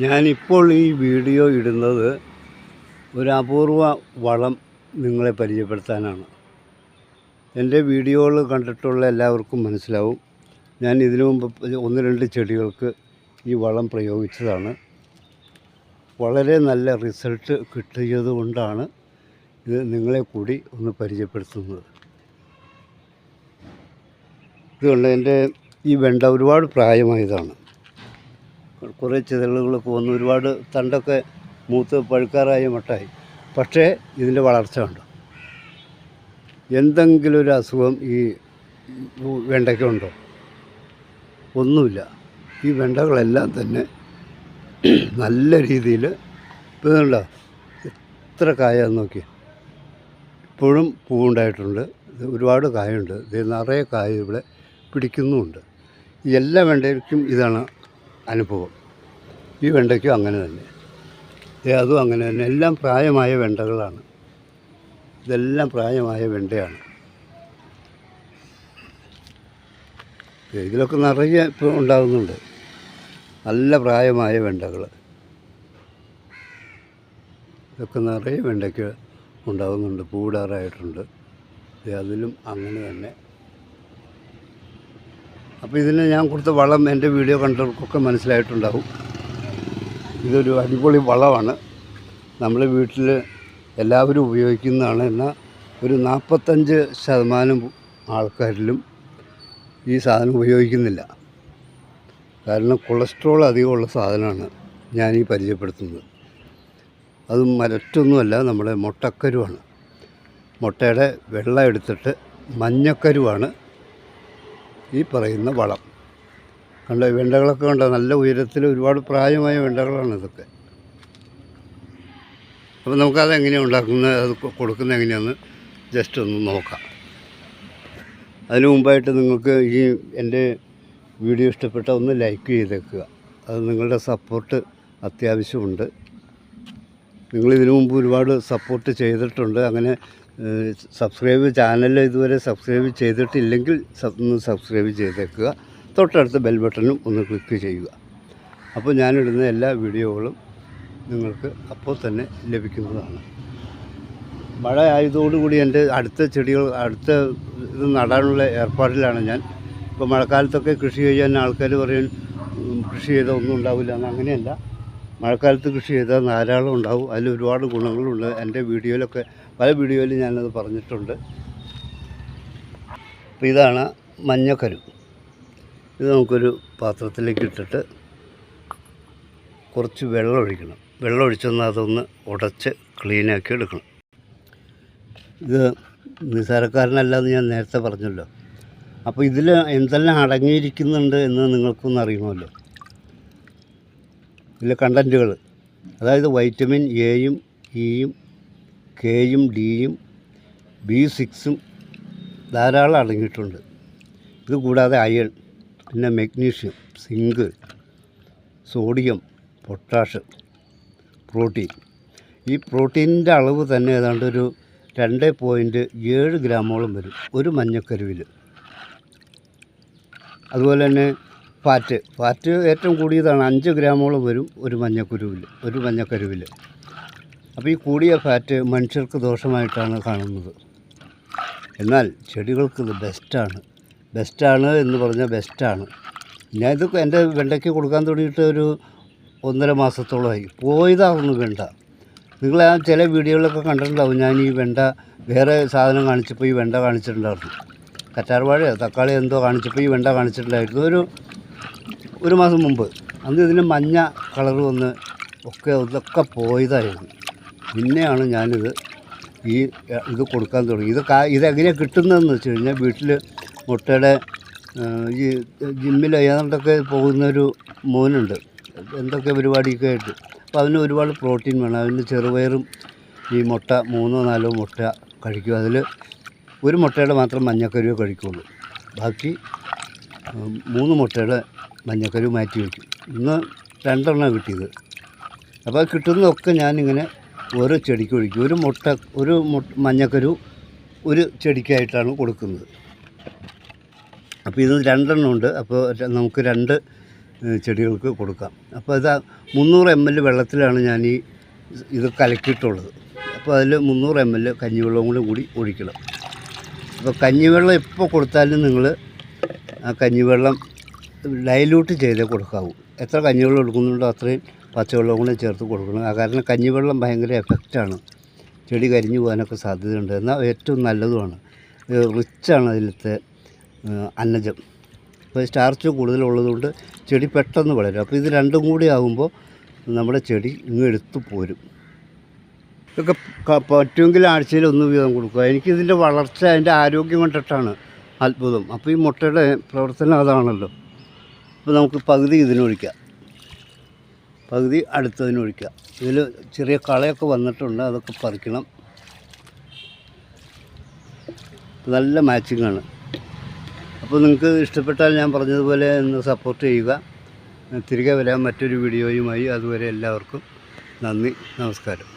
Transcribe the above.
ഞാനിപ്പോൾ ഈ വീഡിയോ ഇടുന്നത് ഒരു അപൂർവ വളം നിങ്ങളെ പരിചയപ്പെടുത്താനാണ്. എന്റെ വീഡിയോകൾ കണ്ടിട്ടുള്ള എല്ലാവർക്കും മനസ്സിലാവും. ഞാൻ ഇതിനു മുമ്പ് ഒന്ന് രണ്ട് ചെടികൾക്ക് ഈ വളം പ്രയോഗിച്ചതാണ്. വളരെ നല്ല റിസൾട്ട് കിട്ടിയത് കൊണ്ടാണ് ഇത് നിങ്ങളെ കൂടി ഒന്ന് പരിചയപ്പെടുത്തുന്നത്. ഇതുകൊണ്ട് എന്റെ ഈ വെണ്ട ഒരുപാട് പ്രായമായതാണ്. കുറേ ചിതളുകളൊക്കെ വന്ന് ഒരുപാട് തണ്ടൊക്കെ മൂത്ത് പഴുക്കാറായ മട്ടായി. പക്ഷേ ഇതിന്റെ വളർച്ച ഉണ്ട് എന്തെങ്കിലും ഒരു അസുഖം ഈ വെണ്ടയ്ക്കുണ്ടോ? ഒന്നുമില്ല. ഈ വെണ്ടകളെല്ലാം തന്നെ നല്ല രീതിയിൽ ഇതുണ്ടോ? എത്ര കായ നോക്കി. ഇപ്പോഴും പൂവുണ്ടായിട്ടുണ്ട്. ഒരുപാട് കായുണ്ട്. ഇത് നിറയെ കായ ഇവിടെ പിടിക്കുന്നുമുണ്ട്. എല്ലാ വെണ്ടയ്ക്കും ഇതാണ് അനുഭവം. ഈ വെണ്ടയ്ക്കും അങ്ങനെ തന്നെ. അതും അങ്ങനെ തന്നെ. എല്ലാം പ്രായമായ വെണ്ടകളാണ്. ഇതെല്ലാം പ്രായമായ വെണ്ടയാണ്. ഇതിലൊക്കെ നിറയെ ഇപ്പോൾ ഉണ്ടാകുന്നുണ്ട്. നല്ല പ്രായമായ വെണ്ടകൾ ഇതൊക്കെ നിറയെ വെണ്ടയ്ക്ക് ഉണ്ടാകുന്നുണ്ട്. പൂടാറായിട്ടുണ്ട് അതിലും അങ്ങനെ തന്നെ. അപ്പോൾ ഇതിന് ഞാൻ കൊടുത്ത വളം എന്റെ വീഡിയോ കണ്ടവർക്കൊക്കെ മനസ്സിലായിട്ടുണ്ടാവും. ഇതൊരു അടിപൊളി വളമാണ് നമ്മൾ വീട്ടിൽ എല്ലാവരും ഉപയോഗിക്കുന്നതാണ് എന്നാൽ ഒരു നാൽപ്പത്തഞ്ച് ശതമാനം ആൾക്കാരിലും ഈ സാധനം ഉപയോഗിക്കുന്നില്ല. കാരണം കൊളസ്ട്രോൾ അധികമുള്ള സാധനമാണ് ഞാൻ ഈ പരിചയപ്പെടുത്തുന്നത്. അത് മറ്റൊന്നുമല്ല നമ്മുടെ മുട്ടക്കരുവാണ്. മുട്ടയുടെ വെള്ളം എടുത്തിട്ട് മഞ്ഞക്കരുവാണ് ഈ പറയുന്ന വളം. കണ്ട വെണ്ടകളൊക്കെ കണ്ട? നല്ല ഉയരത്തിൽ ഒരുപാട് പ്രായമായ വെണ്ടകളാണ് ഇതൊക്കെ. അപ്പോൾ നമുക്കത് എങ്ങനെയാണ് ഉണ്ടാക്കുന്നത് അത് കൊടുക്കുന്നത് എങ്ങനെയാണെന്ന് ജസ്റ്റ് ഒന്ന് നോക്കാം. അതിനു മുമ്പായിട്ട് നിങ്ങൾക്ക് ഈ എന്റെ വീഡിയോ ഇഷ്ടപ്പെട്ട ഒന്ന് ലൈക്ക് ചെയ്തേക്കുക. അത് നിങ്ങളുടെ സപ്പോർട്ട് അത്യാവശ്യമുണ്ട്. നിങ്ങൾ ഇതിനു മുമ്പ് ഒരുപാട് സപ്പോർട്ട് ചെയ്തിട്ടുണ്ട്. അങ്ങനെ സബ്സ്ക്രൈബ് ചാനൽ ഇതുവരെ സബ്സ്ക്രൈബ് ചെയ്തിട്ടില്ലെങ്കിൽ ഒന്ന് സബ്സ്ക്രൈബ് ചെയ്തേക്കുക. തൊട്ടടുത്ത ബെൽ ബട്ടണും ഒന്ന് ക്ലിക്ക് ചെയ്യുക. അപ്പോൾ ഞാനിടുന്ന എല്ലാ വീഡിയോകളും നിങ്ങൾക്ക് അപ്പോൾ തന്നെ ലഭിക്കുന്നതാണ്. മഴ ആയതോടുകൂടി എന്റെ അടുത്ത ചെടികൾ അടുത്ത ഇത് നടാനുള്ള ഏർപ്പാടിലാണ് ഞാൻ. ഇപ്പോൾ മഴക്കാലത്തൊക്കെ കൃഷി ചെയ്യാൻ ആൾക്കാർ പറയും കൃഷി ചെയ്താൽ ഒന്നും ഉണ്ടാവില്ല. എന്ന് അങ്ങനെയല്ല. മഴക്കാലത്ത് കൃഷി ചെയ്താൽ ധാരാളം ഉണ്ടാവും. അതിൽ ഒരുപാട് ഗുണങ്ങളുണ്ട്. എന്റെ വീഡിയോയിലൊക്കെ പല വീഡിയോയിലും ഞാനത് പറഞ്ഞിട്ടുണ്ട്. അപ്പോൾ ഇതാണ് മഞ്ഞക്കരു. ഇത് നമുക്കൊരു പാത്രത്തിലേക്ക് ഇട്ടിട്ട് കുറച്ച് വെള്ളം ഒഴിക്കണം. വെള്ളം ഒഴിച്ചൊന്ന് അതൊന്ന് ഉടച്ച് ക്ലീനാക്കി എടുക്കണം. ഇത് നിസാരക്കാരനല്ലാന്ന് ഞാൻ നേരത്തെ പറഞ്ഞല്ലോ. അപ്പോൾ ഇതിൽ എന്തെല്ലാം അടങ്ങിയിരിക്കുന്നുണ്ട് എന്ന് നിങ്ങൾക്കൊന്ന് അറിയണമല്ലോ. ഇതിലെ കണ്ടന്റുകൾ അതായത് വൈറ്റമിൻ എയും ഇയും കെയും ഡിയും ബി സിക്സും ധാരാളം അടങ്ങിയിട്ടുണ്ട്. ഇത് കൂടാതെ അയൺ. പിന്നെ magnesium zinc sodium potash protein. ഈ പ്രോട്ടീനിന്റെ അളവ് തന്നെ ഏതാണ്ട് ഒരു രണ്ട് പോയിന്റ് ഏഴ് ഗ്രാമോളം വരും ഒരു മഞ്ഞക്കരുവിൽ. അതുപോലെ തന്നെ ഫാറ്റ്. ഫാറ്റ് ഏറ്റവും കൂടിയതാണ് അഞ്ച് ഗ്രാമോളം വരും ഒരു മഞ്ഞക്കുരുവിൽ ഒരു മഞ്ഞക്കരുവിൽ. അപ്പോൾ ഈ കൂടിയ ഫാറ്റ് മനുഷ്യർക്ക് ദോഷമായിട്ടാണ് കാണുന്നത്. എന്നാൽ ചെടികൾക്ക് ഇത് ബെസ്റ്റാണ് ബെസ്റ്റാണ് എന്ന് പറഞ്ഞാൽ ബെസ്റ്റാണ്. ഞാനിത് എന്റെ വെണ്ടയ്ക്ക് കൊടുക്കാൻ തുടങ്ങിയിട്ട് ഒരു ഒന്നര മാസത്തോളമായി. പോയതാണെന്ന് വെണ്ട. നിങ്ങൾ ആ ചില വീഡിയോകളൊക്കെ കണ്ടിട്ടുണ്ടാവും. ഞാൻ ഈ വെണ്ട വേറെ സാധനം കാണിച്ചപ്പോൾ ഈ വെണ്ട കാണിച്ചിട്ടുണ്ടായിരുന്നു. കറ്റാർവാഴയോ തക്കാളി എന്തോ കാണിച്ചപ്പോൾ ഈ വെണ്ട കാണിച്ചിട്ടുണ്ടായിരുന്നു. ഒരു ഒരു മാസം മുമ്പ്. അന്ന് ഇതിന് മഞ്ഞ കളർ വന്ന് ഒക്കെ ഇതൊക്കെ പോയതായിരുന്നു. പിന്നെയാണ് ഞാനിത് ഈ ഇത് കൊടുക്കാൻ തുടങ്ങി. ഇത് കാ ഇതെങ്ങനെയാണ് കിട്ടുന്നതെന്ന് വെച്ച് കഴിഞ്ഞാൽ വീട്ടിൽ മുട്ടയുടെ ഈ ജിമ്മിൽ ഏതാണ്ടൊക്കെ പോകുന്നൊരു മോനുണ്ട്. എന്തൊക്കെ പരിപാടിയൊക്കെ ആയിട്ട്. അപ്പോൾ അതിന് ഒരുപാട് പ്രോട്ടീൻ വേണം. അതിന് ചെറുപയറും ഈ മുട്ട മൂന്നോ നാലോ മുട്ട കഴിക്കും. അതിൽ ഒരു മുട്ടയുടെ മാത്രം മഞ്ഞക്കരുവേ കഴിക്കുള്ളൂ. ബാക്കി മൂന്ന് മുട്ടയുടെ മഞ്ഞക്കരു മാറ്റി വയ്ക്കും. ഇന്ന് രണ്ടെണ്ണം കിട്ടിയത്. അപ്പോൾ കിട്ടുന്നതൊക്കെ ഞാനിങ്ങനെ ഓരോ ചെടിക്ക് ഒഴിക്കും. ഒരു മുട്ട ഒരു മഞ്ഞക്കരു ഒരു ചെടിക്കായിട്ടാണ് കൊടുക്കുന്നത്. അപ്പോൾ ഇത് രണ്ടെണ്ണം ഉണ്ട്. അപ്പോൾ നമുക്ക് രണ്ട് ചെടികൾക്ക് കൊടുക്കാം. അപ്പോൾ ഇത് മുന്നൂറ് എം എൽ വെള്ളത്തിലാണ് ഞാൻ ഈ ഇത് കലക്കിയിട്ടുള്ളത്. അപ്പോൾ അതിൽ മുന്നൂറ് എം എൽ കഞ്ഞിവെള്ളവും കൂടി കൂടി ഒഴിക്കണം. അപ്പോൾ കഞ്ഞിവെള്ളം ഇപ്പോൾ കൊടുത്താലും നിങ്ങൾ ആ കഞ്ഞിവെള്ളം ഡൈല്യൂട്ട് ചെയ്തേ കൊടുക്കാവൂ. എത്ര കഞ്ഞിവെള്ളം എടുക്കുന്നുണ്ടോ അത്രയും പച്ചവെള്ളം കൂടെ ചേർത്ത് കൊടുക്കണം. ആ കാരണം കഞ്ഞിവെള്ളം ഭയങ്കര എഫക്റ്റാണ്. ചെടി കരിഞ്ഞു പോകാനൊക്കെ സാധ്യതയുണ്ട്. എന്നാൽ ഏറ്റവും നല്ലതുമാണ്. റിച്ചാണ് അതിലത്തെ അന്നജം. അപ്പോൾ സ്റ്റാർച്ച് കൂടുതലുള്ളതുകൊണ്ട് ചെടി പെട്ടെന്ന് വളരും. അപ്പോൾ ഇത് രണ്ടും കൂടി ആകുമ്പോൾ നമ്മുടെ ചെടി ഇങ്ങ് എടുത്തു പോരും. ഇതൊക്കെ പറ്റുമെങ്കിൽ ആഴ്ചയിൽ ഒന്ന് വീതം കൊടുക്കുക. എനിക്കിതിന്റെ വളർച്ച അതിന്റെ ആരോഗ്യം കണ്ടിട്ടാണ് അത്ഭുതം. അപ്പോൾ ഈ മുട്ടയുടെ പ്രവർത്തനം അതാണല്ലോ. അപ്പോൾ നമുക്ക് പകുതി ഇതിനൊഴിക്കാം. പകുതി അടുത്തതിനൊഴിക്കാം. ഇതിൽ ചെറിയ കളയൊക്കെ വന്നിട്ടുണ്ട് അതൊക്കെ പറിക്കണം. നല്ല മാച്ചിങ് ആണ് അപ്പോൾ നിങ്ങൾക്ക് ഇഷ്ടപ്പെട്ടാൽ ഞാൻ പറഞ്ഞതുപോലെ ഒന്ന് സപ്പോർട്ട് ചെയ്യുക. തിരികെ വരാൻ മറ്റൊരു വീഡിയോയുമായി അതുവരെ എല്ലാവർക്കും നന്ദി നമസ്കാരം.